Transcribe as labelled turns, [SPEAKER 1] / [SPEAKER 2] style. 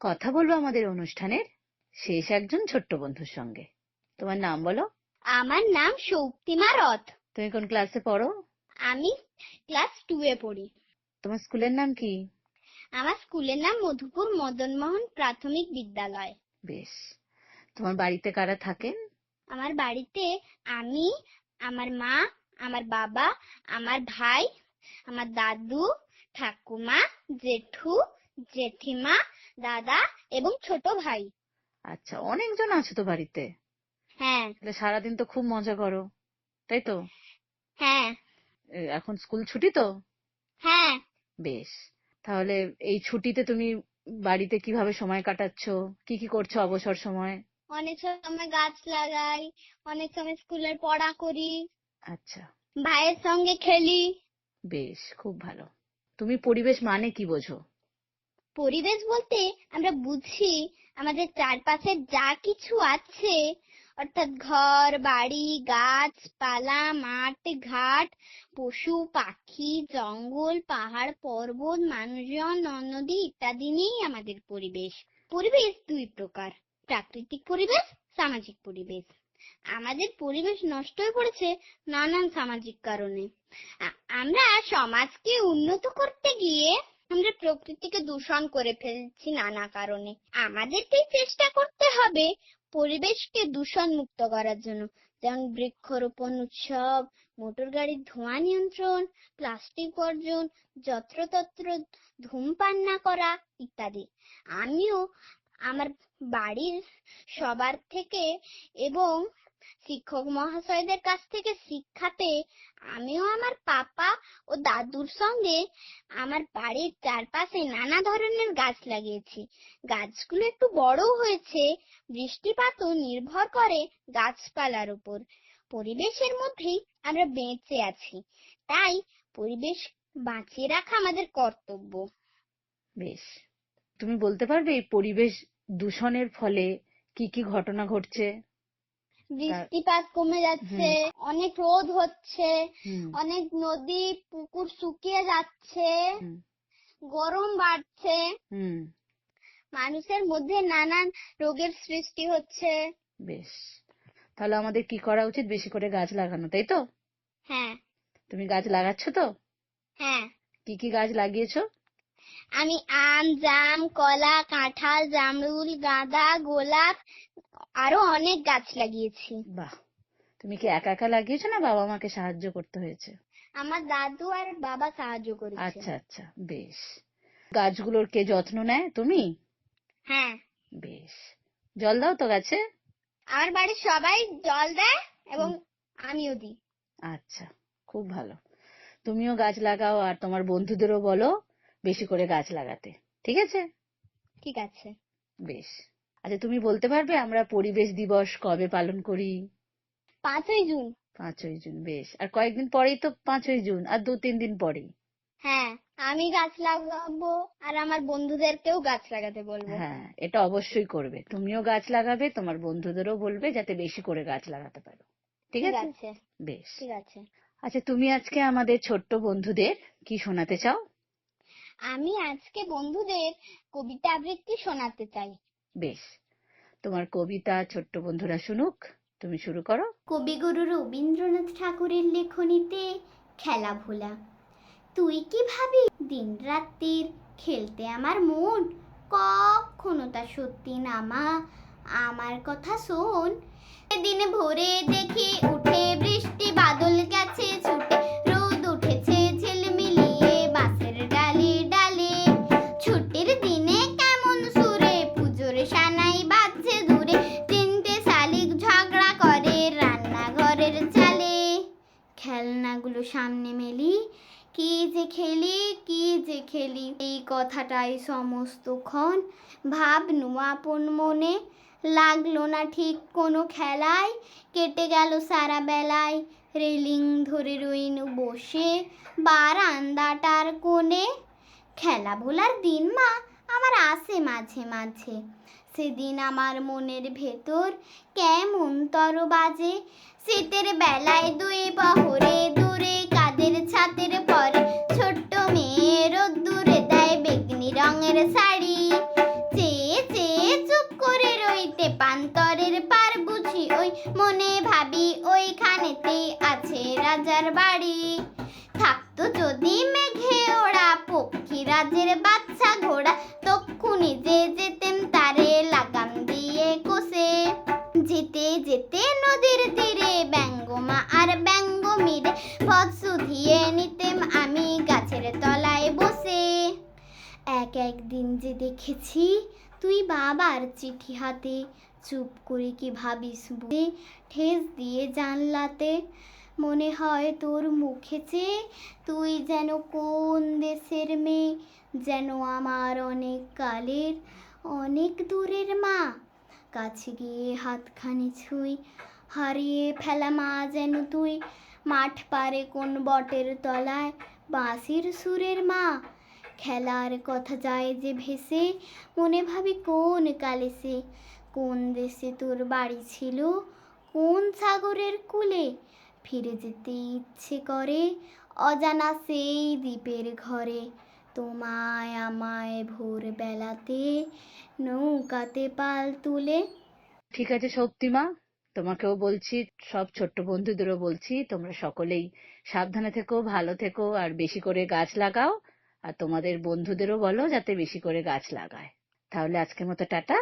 [SPEAKER 1] কথা বলব আমাদের অনুষ্ঠানের শেষ একজন ছোট্ট বন্ধুর সঙ্গে। তোমার নাম বলো?
[SPEAKER 2] আমার নাম শক্তিমা রথ।
[SPEAKER 1] তুমি কোন ক্লাসে পড়ো?
[SPEAKER 2] আমি ক্লাস টু এ পড়ি।
[SPEAKER 1] তোমার স্কুলের নাম কি?
[SPEAKER 2] আমার স্কুলের নাম মধুপুর মদনমোহন প্রাথমিক বিদ্যালয়।
[SPEAKER 1] বেশ। তোমার বাড়িতে কারা থাকেন?
[SPEAKER 2] আমার বাড়িতে আমি আমার মা আমার বাবা আমার ভাই আমার দাদু ঠাকুমা জেঠু জেঠিমা দাদা এবং ছোট ভাই।
[SPEAKER 1] আচ্ছা অনেকজন আছো তো বাড়িতে?
[SPEAKER 2] হ্যাঁ।
[SPEAKER 1] তাহলে সারাদিন তো খুব মজা করো তাই তো?
[SPEAKER 2] হ্যাঁ।
[SPEAKER 1] এখন স্কুল ছুটি তো?
[SPEAKER 2] হ্যাঁ।
[SPEAKER 1] বেশ তাহলে এই ছুটিতে তুমি বাড়িতে কীভাবে সময় কাটাচ্ছ? কি কি করছ অবসর সময়?
[SPEAKER 2] অনেক সময় গাছ লাগাই অনেক সময় স্কুলের পড়া করি।
[SPEAKER 1] আচ্ছা।
[SPEAKER 2] ভাইয়ের সঙ্গে খেলি।
[SPEAKER 1] বেশ খুব ভালো। তুমি পরিবেশ মানে কি বোঝো?
[SPEAKER 2] পরিবেশ বলতে আমরা বুঝি আমাদের চারপাশে যা কিছু আছে, অর্থাৎ ঘর, বাড়ি, গাছপালা, মাঠ, ঘাট, পশু, পাখি, জঙ্গল, পাহাড়, পর্বত, মানুষজন নদ ইত্যাদি নিয়েই আমাদের পরিবেশ। পরিবেশ দুই প্রকার, প্রাকৃতিক পরিবেশ, সামাজিক পরিবেশ। আমাদের পরিবেশ নষ্ট হয়ে পড়েছে নানান সামাজিক কারণে। আমরা সমাজকে উন্নত করতে গিয়ে আমরা প্রকৃতিকে দূষণ করে ফেলছি নানা কারণে। আমাদেরকেই চেষ্টা করতে হবে পরিবেশকে দূষণ মুক্ত করার জন্য। যেমন বৃক্ষরোপণ উৎসব, মোটর গাড়ির ধোঁয়া নিয়ন্ত্রণ, প্লাস্টিক বর্জন, যত্রতত্র ধূমপান না করা ইত্যাদি। আমিও আমার বাড়ির সবার থেকে এবং শিক্ষক মহাশয়দের কাছ থেকে শিক্ষা পেয়ে আমিও আমার পাপা ও দাদুর সঙ্গে আমার বাড়ির চারপাশে নানা ধরনের গাছ লাগিয়েছি। গাছগুলো একটু বড় হয়েছে, বৃষ্টিপাতও নির্ভর করে গাছপালার উপর। পরিবেশের মধ্যেই আমরা বেঁচে আছি, তাই পরিবেশ বাঁচিয়ে রাখা আমাদের কর্তব্য।
[SPEAKER 1] বেশ। তুমি বলতে পারবে পরিবেশ দূষণের ফলে কি কি ঘটনা ঘটছে?
[SPEAKER 2] বৃষ্টিপাত কমে যাচ্ছে অনেক রোদ হচ্ছে অনেক নদী পুকুর শুকিয়ে যাচ্ছে গরম বাড়ছে। মানুষের মধ্যে নানান রোগের সৃষ্টি হচ্ছে।
[SPEAKER 1] বেশ। তাহলে আমাদের কি করা উচিত? বেশি করে গাছ লাগানো তাই তো?
[SPEAKER 2] হ্যাঁ।
[SPEAKER 1] তুমি গাছ লাগাচ্ছ তো?
[SPEAKER 2] হ্যাঁ।
[SPEAKER 1] কি কি গাছ লাগিয়েছো?
[SPEAKER 2] আমি আম জাম কলা কাঁঠাল জামরুল গাঁদা গোলাপ আরও অনেক গাছ লাগিয়েছি।
[SPEAKER 1] বাহ তুমি কি একা একা লাগিয়েছো না বাবা মাকে সাহায্য করতে হয়েছে?
[SPEAKER 2] আমার দাদু আর বাবা সাহায্য করেছে।
[SPEAKER 1] আচ্ছা আচ্ছা বেশ। গাছগুলোর কে যত্ন নেয় তুমি?
[SPEAKER 2] হ্যাঁ।
[SPEAKER 1] বেশ। জল দাও তো গাছে।
[SPEAKER 2] আমার বাড়ির সবাই জল দেয় এবং আমিও দিই।
[SPEAKER 1] আচ্ছা খুব ভালো। তুমিও গাছ লাগাও আর তোমার বন্ধুদেরও বলো বেশি করে গাছ লাগাতে। ঠিক আছে?
[SPEAKER 2] ঠিক আছে।
[SPEAKER 1] বেশ। আচ্ছা তুমি বলতে পারবে আমরা পরিবেশ দিবস কবে পালন করি?
[SPEAKER 2] পাঁচই জুন।
[SPEAKER 1] পাঁচই জুন বেশ। আর কয়েকদিন পরেই তো পাঁচই জুন আর দু তিন দিন পরেই।
[SPEAKER 2] হ্যাঁ আমি গাছ লাগাবো আর আমার বন্ধুদেরকেও গাছ লাগাতে বলব।
[SPEAKER 1] হ্যাঁ এটা অবশ্যই করবে। তুমিও গাছ লাগাবে তোমার বন্ধুদেরও বলবে যাতে বেশি করে গাছ লাগাতে পারো। ঠিক আছে। বেশ।
[SPEAKER 2] ঠিক আছে।
[SPEAKER 1] আচ্ছা তুমি আজকে আমাদের ছোট্ট বন্ধুদের কি শোনাতে চাও?
[SPEAKER 2] আমি আজকে বন্ধুদের কবিতা আবৃত্তি শোনাতে চাই।
[SPEAKER 1] বেশ। তোমার কবিতা ছোট্ট বন্ধুরা শুনুক, তুমি শুরু করো।
[SPEAKER 2] কবিগুরু রবীন্দ্রনাথ ঠাকুরের লেখনীতে খেলা ভোলা। তুই কি ভাবি দিন রাত্রির খেলতে আমার মন? কখনো তা সত্যি না মা, আমার কথা শোন। দিনে ভোরে দেখি উঠে বৃষ্টি, বাদল গেছে ছুটে। খেলনাগুলো সামনে মেলি। কি যে খেলি, কি যে খেলি, এই কথাটাই সমস্তক্ষণ ভাবনু আপন মনে। লাগল না ঠিক কোনো খেলায় কেটে গেল সারা বেলায়। রেলিং ধরে রইনু বসে বারান্দাটার কোণে। খেলা ভোলার দিন মা, আমার আসে মাঝে মাঝে। সেদিন আমার মনের ভেতর কেমন তর বাজে শীতের বেলায় দুই পাহরে দূরে, কাদের ছাতের পরে ছোট্ট মেয়ের দূরে দেয় বেগনি রঙের শাড়ি। চেয়ে চেয়ে চুপ করে রইতে পান্তরের পার বুঝি ওই মনে ভাবি ওইখানেতে আছে রাজার বাড়ি। এক একদিন যে দেখেছি, তুই বাবার চিঠি হাতে। চুপ করে কি ভাবিস বুঝে ঠেস দিয়ে জানলাতে মনে হয় তোর মুখে চেয়ে তুই যেন কোন দেশের মেয়ে, যেন আমার অনেক কালের, অনেক দূরের মা। কাছে গিয়ে হাতখানি ছুঁই, হারিয়ে ফেলা মা যেন তুই। মাঠ পারে কোন বটের তলায়, বাঁশির সুরের মা। খেলার কথা যায় যে ভেসে, মনে ভাবি কোন কালে সে কোন দেশে তোর বাড়ি ছিল, কোন সাগরের কূলে, ফিরে যেতে ইচ্ছে করে, অজানা সেই দ্বীপের ঘরে, তোমায় আমায় ভোর বেলাতে নৌকাতে পাল তুলে।
[SPEAKER 1] ঠিক আছে শক্তিমা তোমাকেও বলছি, সব ছোট্ট বন্ধুদেরও বলছি, তোমরা সকলেই সাবধানে থেকো, ভালো থেকো, আর বেশি করে গাছ লাগাও। আর তোমাদের বন্ধুদেরও বলো যাতে বেশি করে গাছ লাগায়। তাহলে আজকের মতো টাটা।